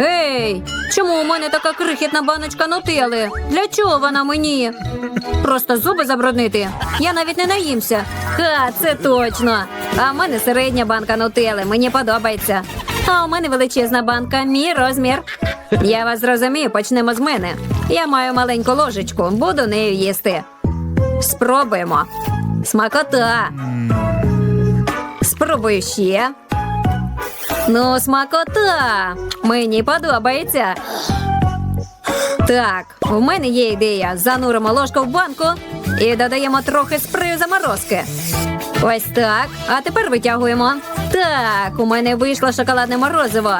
Ей, чому у мене така крихітна баночка нутели? Для чого вона мені? Просто зуби забруднити. Я навіть не наїмся. Ха, це точно. А в мене середня банка нутели. Мені подобається. А у мене величезна банка, мій розмір. Я вас зрозумію, почнемо з мене. Я маю маленьку ложечку, буду нею їсти. Спробуємо. Смакота. Спробую ще. Ну, смакота. Мені подобається. Так, у мене є ідея. Зануримо ложку в банку і додаємо трохи спрею заморозки. Ось так. А тепер витягуємо. Так, у мене вийшло шоколадне морозиво.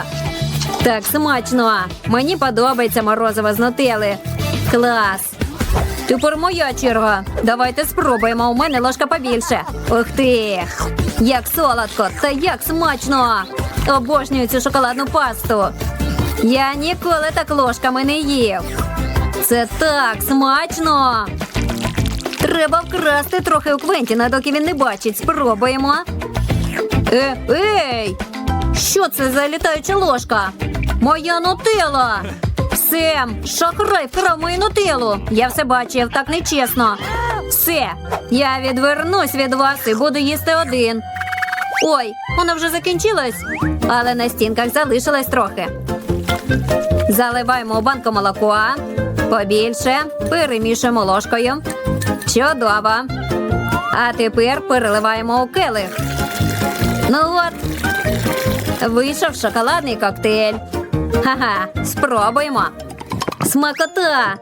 Так, смачно. Мені подобається морозиво з нутели. Клас. Тепер моя черга. Давайте спробуємо. У мене ложка побільше. Ух ти! Як солодко та як смачно! Обожнюю цю шоколадну пасту. Я ніколи так ложками не їв. Це так смачно. Треба вкрасти трохи у Квентіна, доки він не бачить. Спробуємо. Е, ей! Що це за літаюча ложка? Моя нутела! Сем, шахрай вкрав мою нутелу. Я все бачив, так нечесно. Все, я відвернусь від вас і буду їсти один. Ой, вона вже закінчилась, але на стінках залишилось трохи. Заливаємо у банку молоко. Побільше. Перемішуємо ложкою. Чудово. А тепер переливаємо у келих. Ну от. Вийшов шоколадний коктейль. Ха-ха, спробуємо. Смакота.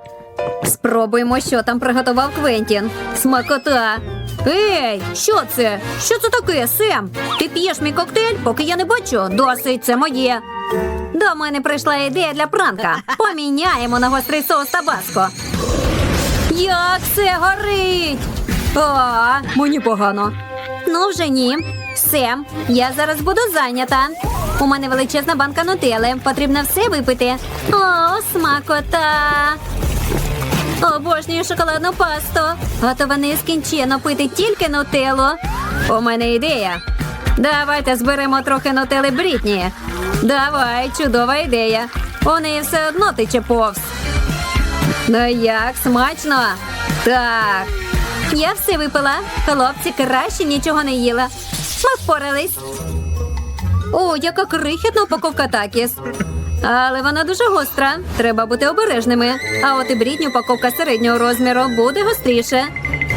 Спробуємо, що там приготував Квентін. Смакота. Ей, що це? Що це таке, Сем? Ти п'єш мій коктейль, поки я не бачу. Досить, це моє. До мене прийшла ідея для пранка. Поміняємо на гострий соус табаско. Як це горить? А, мені погано. Ну, вже ні. Сем, я зараз буду зайнята. У мене величезна банка нутели. Потрібно все випити. О, смакота. Обожнюю шоколадну пасту. Готова нескінченно пити тільки нутеллу. У мене ідея. Давайте зберемо трохи нутели Брітні. Давай, чудова ідея. У неї все одно тече повз. Ну як смачно? Так. Я все випила. Хлопці краще нічого не їла. Ми впорались. О, яка крихітна упаковка такіс. Але вона дуже гостра. Треба бути обережними. А от і брітня упаковка середнього розміру буде гостріше.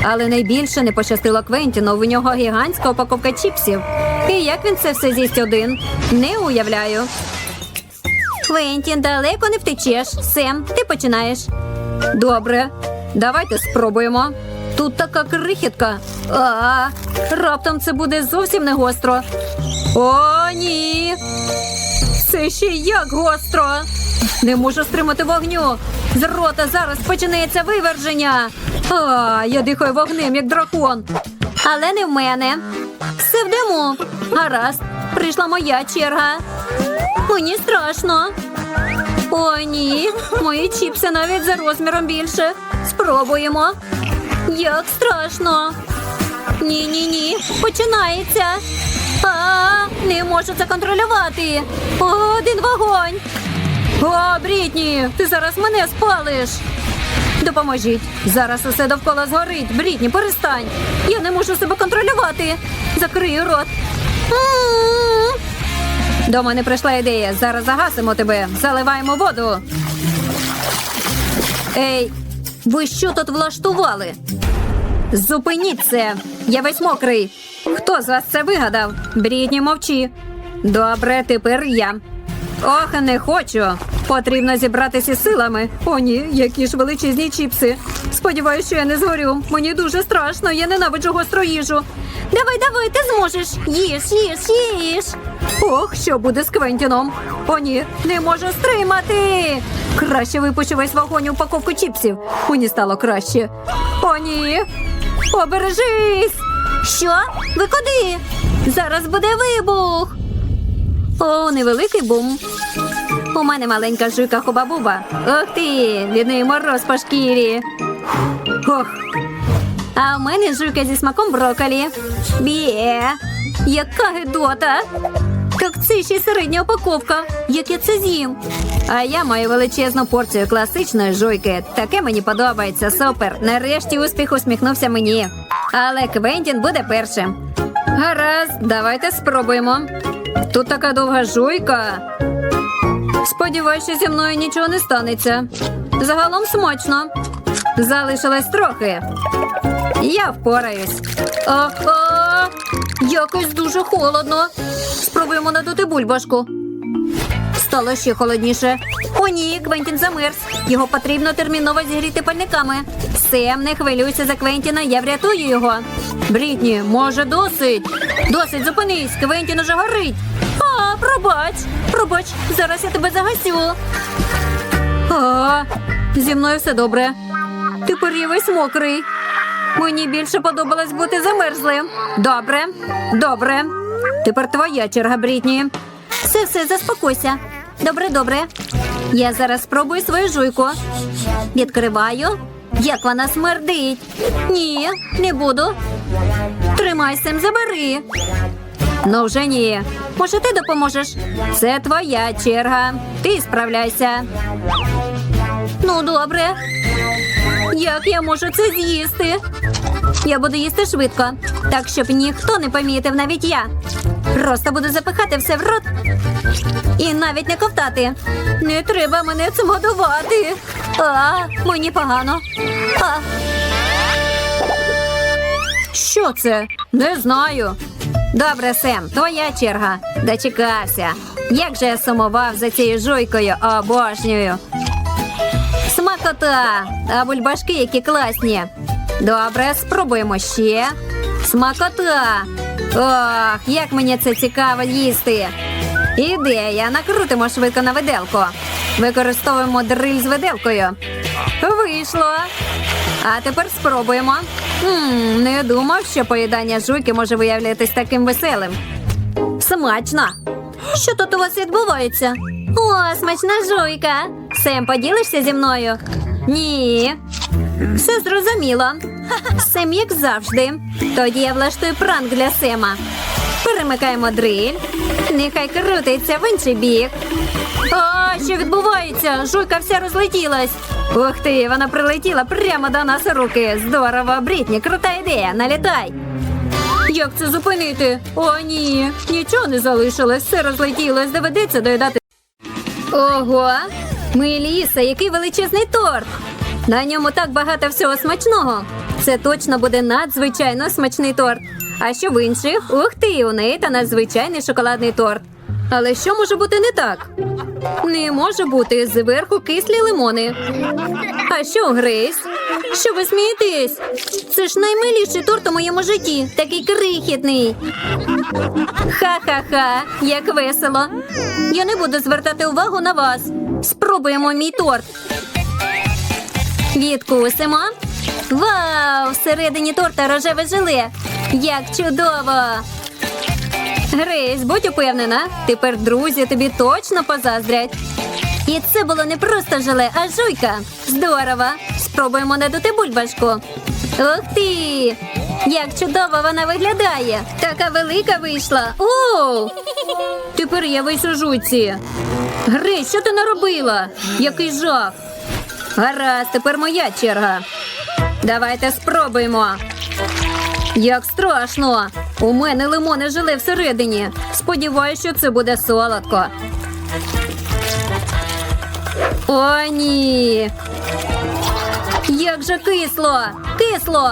Але найбільше не пощастило Квентіну. В нього гігантська упаковка чіпсів. І як він це все з'їсть один? Не уявляю. Квентін, далеко не втечеш. Сем, ти починаєш. Добре, давайте спробуємо. Тут така крихітка. А, раптом це буде зовсім не гостро. О, ні. Це ще як гостро. Не можу стримати вогню. З рота зараз починається виверження. А, я дихаю вогнем, як дракон. Але не в мене. Все в диму. Гаразд, прийшла моя черга. Мені страшно. О, ні, мої чіпси навіть за розміром більше. Спробуємо. Як страшно. Ні, ні, ні. Починається. А, не можу це контролювати. Один вогонь. О, Брітні, ти зараз мене спалиш. Допоможіть. Зараз усе довкола згорить. Брітні, перестань. Я не можу себе контролювати. Закрию рот. До мене прийшла ідея. Зараз загасимо тебе. Заливаємо воду. Ей, ви що тут влаштували? Зупиніть це! Я весь мокрий. Хто з вас це вигадав? Брітні, мовчи. Добре, тепер я. Ох, не хочу. Потрібно зібратися силами. О, ні, які ж величезні чіпси. Сподіваюсь, що я не згорю. Мені дуже страшно, я ненавиджу гостру їжу. Давай, давай, ти зможеш. Їж, їж, їж. Ох, що буде з Квентіном? О, ні, не можу стримати. Краще випущу весь вагон у упаковку чіпсів. Мені стало краще. О, ні. Обережись! Що? Ви куди? Зараз буде вибух. О, невеликий бум. У мене маленька жуйка хуба-буба. Ох ти, від неї мороз по шкірі. Ох. А у мене жуйка зі смаком брокколі. Бє. Яка гидота. Так це ще й середня упаковка. Як я це з'їм? А я маю величезну порцію класичної жуйки. Таке мені подобається. Супер. Нарешті успіх усміхнувся мені. Але Квентін буде першим. Гаразд, давайте спробуємо. Тут така довга жуйка. Сподіваюсь, що зі мною нічого не станеться. Загалом смачно. Залишилось трохи. Я впораюсь. Ага, якось дуже холодно. Спробуємо надути бульбашку. Стало ще холодніше. О, ні, Квентін замерз. Його потрібно терміново зігріти пальниками. Сем, не хвилюйся за Квентіна, я врятую його. Брітні, може, досить. Досить, зупинись, Квентін уже горить. А, пробач, пробач, зараз я тебе загасю. А, зі мною все добре. Тепер я весь мокрий. Мені більше подобалось бути замерзлим. Добре, добре. Тепер твоя черга, Брітні. Все, все, заспокойся. Добре, добре. Я зараз спробую свою жуйку. Відкриваю. Як вона смердить. Ні, не буду. Тримай Сем, забери. Ну вже ні. Може, ти допоможеш? Це твоя черга. Ти справляйся. Ну, добре. Як я можу це з'їсти? Я буду їсти швидко, так щоб ніхто не помітив, навіть я. Просто буду запихати все в рот і навіть не ковтати. Не треба мене цим годувати. А, мені погано. А. Що це? Не знаю. Добре, Сем, твоя черга. Дочекався. Як же я сумував за цією жуйкою, обожнюю. Смакота! А бульбашки які класні. Добре, спробуємо ще. Смакота! Ох, як мені це цікаво їсти. Ідея, накрутимо швидко на виделку. Використовуємо дриль з виделкою. Вийшло. А тепер спробуємо. м не думав, що поїдання жуйки може виявлятись таким веселим. Смачно. Що тут у вас відбувається? О, смачна жуйка. Сем, поділишся зі мною? Ні. Все зрозуміло. Сем, як завжди. Тоді я влаштую пранк для Сема. Перемикаємо дриль. Нехай крутиться в інший бік. А, що відбувається? Жуйка вся розлетілась. Ух ти, вона прилетіла прямо до нас у руки. Здорово, Брітні, крута ідея. Налітай. Як це зупинити? О, ні, нічого не залишилось, все розлетілось, доведеться доїдати. Ого, Меліса, який величезний торт. На ньому так багато всього смачного. Це точно буде надзвичайно смачний торт. А що в інших? Ух ти, у неї та надзвичайний шоколадний торт. Але що може бути не так? Не може бути зверху кислі лимони. А що, Грейс? Що ви смієтесь? Це ж наймиліший торт у моєму житті, такий крихітний. Ха-ха-ха, як весело. Я не буду звертати увагу на вас. Спробуємо мій торт. Відкусимо. Вау! Всередині торта рожеве желе. Як чудово! Грейс, будь упевнена, тепер друзі тобі точно позаздрять. І це було не просто желе, а жуйка. Здорово! Спробуємо надути бульбашку. Ух ти! Як чудово вона виглядає! Така велика вийшла. О! Тепер я весь у жуйці. Грейс, що ти наробила? Який жах! Гаразд, тепер моя черга. Давайте спробуємо. Як страшно! У мене лимоне желе всередині. Сподіваюсь, що це буде солодко. О, ні. Як же кисло! Кисло!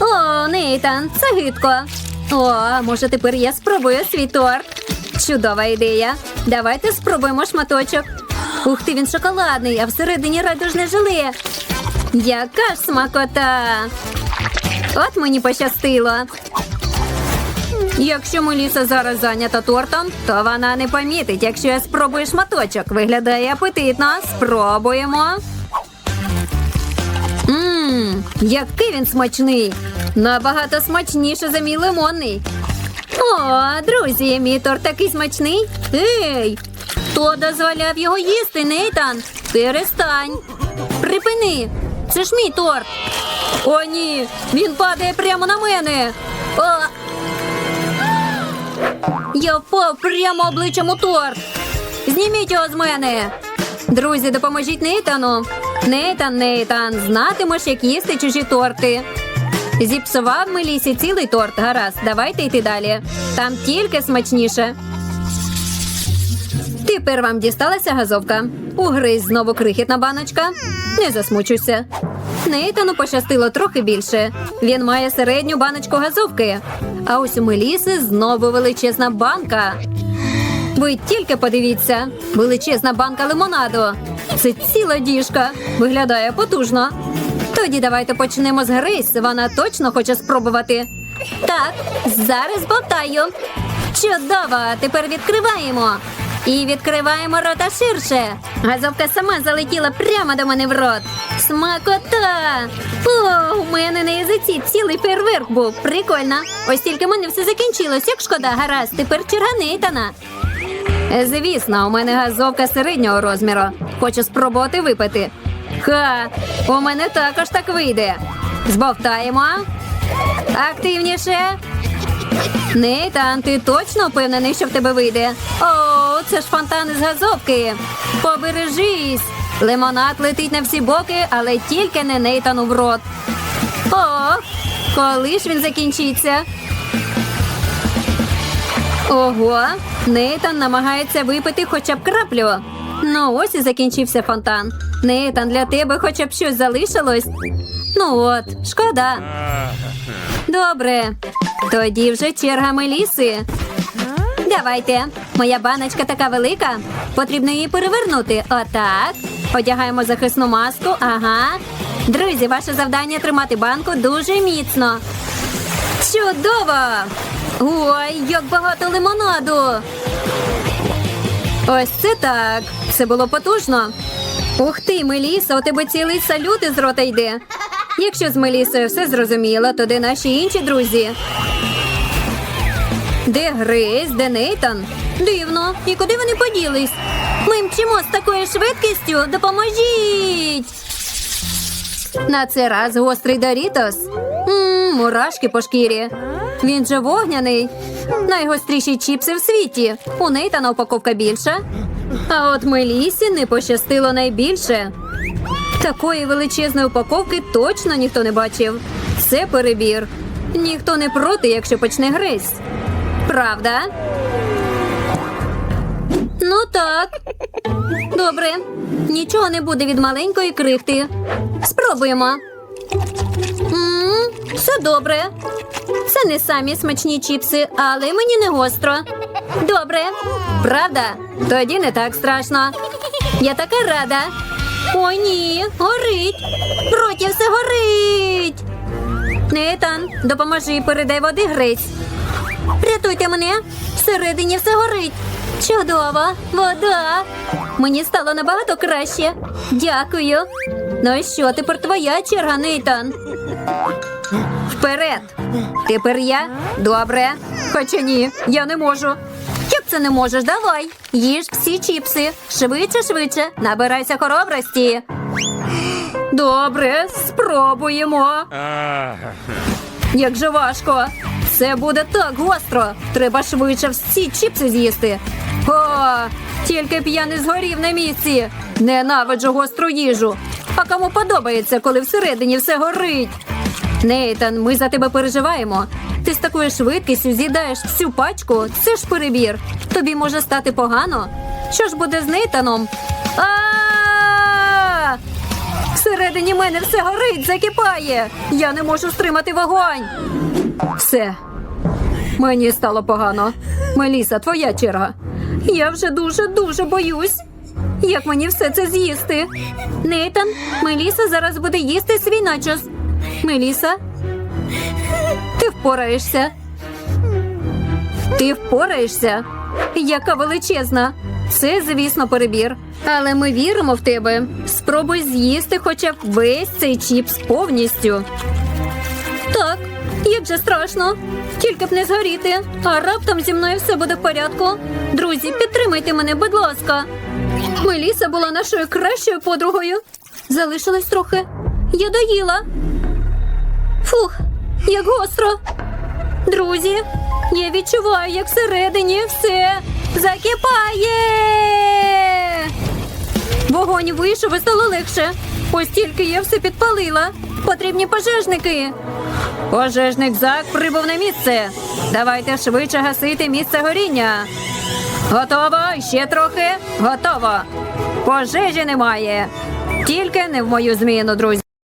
О, Нейтан, це гидко. О, може тепер я спробую свій торт. Чудова ідея. Давайте спробуємо шматочок. Ух ти, він шоколадний, а всередині радужне желе. Яка ж смакота! От мені пощастило. Якщо Меліса зараз зайнята тортом, то вона не помітить, якщо я спробую шматочок. Виглядає апетитно. Спробуємо. Ммм, який він смачний. Набагато смачніше за мій лимонний. О, друзі, мій торт такий смачний. Ей! Хто дозволяв його їсти, Нейтан? Перестань. Припини. Це ж мій торт. О, ні, він падає прямо на мене. О! Я впав прямо обличчям у торт. Зніміть його з мене. Друзі, допоможіть Нейтану. Нейтан, Нейтан, знатимеш, як їсти чужі торти. Зіпсував Мелісі цілий торт. Гаразд, давайте йти далі. Там тільки смачніше. Тепер вам дісталася газовка. Угриз знову крихітна баночка. Не засмучуйся. Нейтану пощастило трохи більше. Він має середню баночку газовки. А ось у Меліси знову величезна банка. Ви тільки подивіться, величезна банка лимонаду. Це ціла діжка. Виглядає потужно. Тоді давайте почнемо з Грейс. Вона точно хоче спробувати. Так, зараз бовтаю. Чудово! Тепер відкриваємо. І відкриваємо рота ширше. Газовка сама залетіла прямо до мене в рот. Смакота! О, у мене на язиці цілий фейерверк був. Прикольно. Ось тільки в мене все закінчилось. Як шкода, гаразд, тепер черга Нейтана. Звісно, у мене газовка середнього розміру. Хочу спробувати випити. Ха, у мене також так вийде. Збовтаємо. Активніше. Нейтан, ти точно впевнений, що в тебе вийде? О, це ж фонтан із газовки. Побережись. Лимонад летить на всі боки, але тільки не Нейтану в рот. О, коли ж він закінчиться? Ого, Нейтан намагається випити хоча б краплю. Ну, ось і закінчився фонтан. Нейтан, для тебе хоча б щось залишилось. Ну от, шкода. Добре. Тоді вже черга Меліси. Давайте. Моя баночка така велика. Потрібно її перевернути. Отак. Одягаємо захисну маску. Ага. Друзі, ваше завдання тримати банку дуже міцно. Чудово! Ой, як багато лимонаду. Ось це так. Це було потужно. Ух ти, Меліса, у тебе цілий салют із рота йде. Якщо з Мелісою все зрозуміло, то де наші інші друзі? Де Грейс, де Нейтан? Дивно, і куди вони поділись? Ми мчимо з такою швидкістю. Допоможіть! На цей раз гострий Дорітос. Мурашки по шкірі. Він же вогняний. Найгостріші чіпси в світі. У Нейтана упаковка більша. А от Мелісі не пощастило найбільше. Такої величезної упаковки точно ніхто не бачив. Це перебір. Ніхто не проти, якщо почне гризь. Правда? Ну так. Добре. Нічого не буде від маленької крихти. Спробуємо. М, Все добре. Це не самі смачні чіпси, але мені не гостро. Добре. Правда? Тоді не так страшно. Я така рада. О, ні, горить. Проті все горить. Нейтан, допоможи, передай води грець. Рятуйте мене. Всередині все горить. Чудово, вода. Мені стало набагато краще. Дякую. Ну що, тепер твоя черга, Нейтан. Вперед. Тепер я? Добре. Хоча ні, я не можу. Як це не можеш? Давай. Їж всі чіпси. Швидше, швидше. Набирайся хоробрості. Добре, спробуємо. Як же важко. Це буде так гостро. Треба швидше всі чіпси з'їсти. О, тільки б я не згорів на місці. Ненавиджу гостру їжу. А кому подобається, коли всередині все горить? Нейтан, ми за тебе переживаємо. Ти з такою швидкістю з'їдаєш всю пачку. Це ж перебір. Тобі може стати погано. Що ж буде з Нейтаном? А! Всередині мене все горить, закипає. Я не можу стримати вогонь. Все. Мені стало погано. Меліса, твоя черга. Я вже дуже дуже боюсь. Як мені все це з'їсти? Нейтан, Меліса зараз буде їсти свій начос. Меліса, ти впораєшся. Ти впораєшся? Яка величезна. Це, звісно, перебір. Але ми віримо в тебе. Спробуй з'їсти хоча б весь цей чіпс повністю. Так, як же страшно. Тільки б не згоріти. А раптом зі мною все буде в порядку. Друзі, підтримайте мене, будь ласка. Меліса була нашою кращою подругою. Залишилось трохи. Я доїла. Фух, як гостро. Друзі, Я відчуваю, як всередині все закипає. Вогонь вийшов і стало легше. Ось тільки я все підпалила. Потрібні пожежники. Пожежник Зак прибув на місце. Давайте швидше гасити місце горіння. Готово, ще трохи. Готово. Пожежі немає. Тільки не в мою зміну, друзі.